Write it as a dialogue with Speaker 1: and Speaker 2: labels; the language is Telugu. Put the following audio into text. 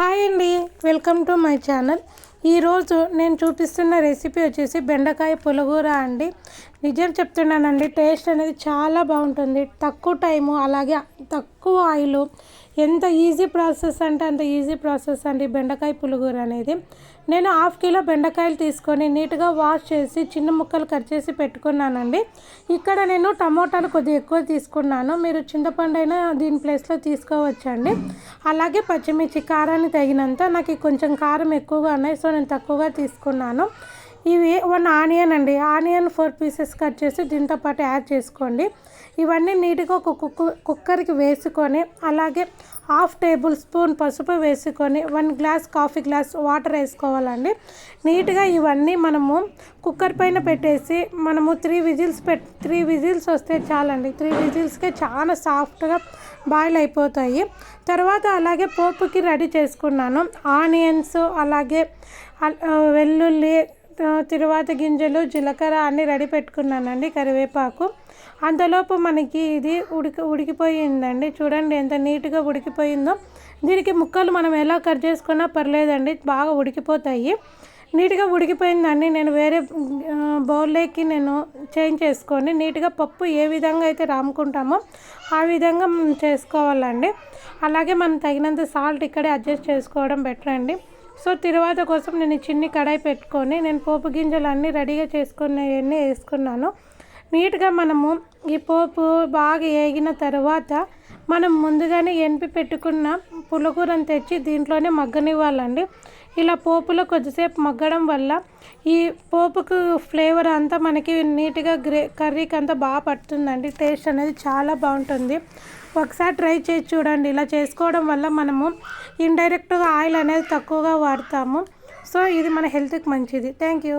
Speaker 1: హాయ్ అండి వెల్కమ్ టు మై ఛానల్. ఈరోజు నేను చూపిస్తున్న రెసిపీ వచ్చేసి బెండకాయ పులగూర అండి. నిజం చెప్తున్నానండి టేస్ట్ అనేది చాలా బాగుంటుంది. తక్కువ టైము అలాగే తక్కువ ఆయిల్ ఎంత ఈజీ ప్రాసెస్ అంటే అంత ఈజీ ప్రాసెస్ అండి. బెండకాయ పులుగురు అనేది. నేను హాఫ్ కిలో బెండకాయలు తీసుకొని నీట్గా వాష్ చేసి చిన్న ముక్కలు కట్ చేసి పెట్టుకున్నానండి. ఇక్కడ నేను టమోటాలు కొద్దిగా ఎక్కువ తీసుకున్నాను. మీరు చింతపండు అయినా దీని ప్లేస్లో తీసుకోవచ్చండి. అలాగే పచ్చిమిర్చి కారాన్ని తగినంత. నాకు కొంచెం కారం ఎక్కువగా ఉన్నాయి సో నేను తక్కువగా తీసుకున్నాను. ఇవి వన్ ఆనియన్ అండి. ఆనియన్ ఫోర్ పీసెస్ కట్ చేసి దీంతో పాటు యాడ్ చేసుకోండి. ఇవన్నీ నీట్గా ఒక కుక్ కుక్కర్కి వేసుకొని అలాగే హాఫ్ టేబుల్ స్పూన్ పసుపు వేసుకొని one glass coffee glass water వేసుకోవాలండి. నీట్గా ఇవన్నీ మనము కుక్కర్ పైన పెట్టేసి మనము త్రీ విజిల్స్ పెట్ త్రీ విజిల్స్ వస్తే చాలండి. త్రీ విజిల్స్కే చాలా సాఫ్ట్గా బాయిల్ అయిపోతాయి. తర్వాత అలాగే పోపుకి రెడీ చేసుకున్నాను. ఆనియన్స్ అలాగే వెల్లుల్లి తిరువాత గింజలు జీలకర్ర అన్నీ రెడీ పెట్టుకున్నానండి కరివేపాకు. అంతలోపు మనకి ఇది ఉడికి ఉడికిపోయిందండి. చూడండి ఎంత నీట్గా ఉడికిపోయిందో. దీనికి ముక్కలు మనం ఎలా కట్ చేసుకున్నా పర్లేదండి బాగా ఉడికిపోతాయి. నీట్గా ఉడికిపోయిందండి. నేను వేరే బౌల్లోకి నేను చేంజ్ చేసుకొని నీట్గా పప్పు ఏ విధంగా అయితే రాముకుంటామో ఆ విధంగా చేసుకోవాలండి. అలాగే మనం తగినంత సాల్ట్ ఇక్కడే అడ్జస్ట్ చేసుకోవడం బెటర్ అండి. సో తిరువాత కోసం నేను చిన్ని కడాయి పెట్టుకొని నేను పోపు గింజలు అన్నీ రెడీగా చేసుకునేవన్నీ వేసుకున్నాను. నీట్గా మనము ఈ పోపు బాగా వేగిన తర్వాత మనం ముందుగానే ఎనిపి పెట్టుకున్న పులకూరను తెచ్చి దీంట్లోనే మగ్గనివ్వాలండి. ఇలా పోపులో కొద్దిసేపు మగ్గడం వల్ల ఈ పోపుకు ఫ్లేవర్ అంతా మనకి నీట్గా గ్రే కర్రీకి అంతా బాగా పడుతుందండి టేస్ట్ అనేది చాలా బాగుంటుంది. ఒకసారి ట్రై చేసి చూడండి. ఇలా చేసుకోవడం వల్ల మనము ఇండైరెక్ట్గా ఆయిల్ అనేది తక్కువగా వాడతాము. సో ఇది మన హెల్త్కి మంచిది. Thank you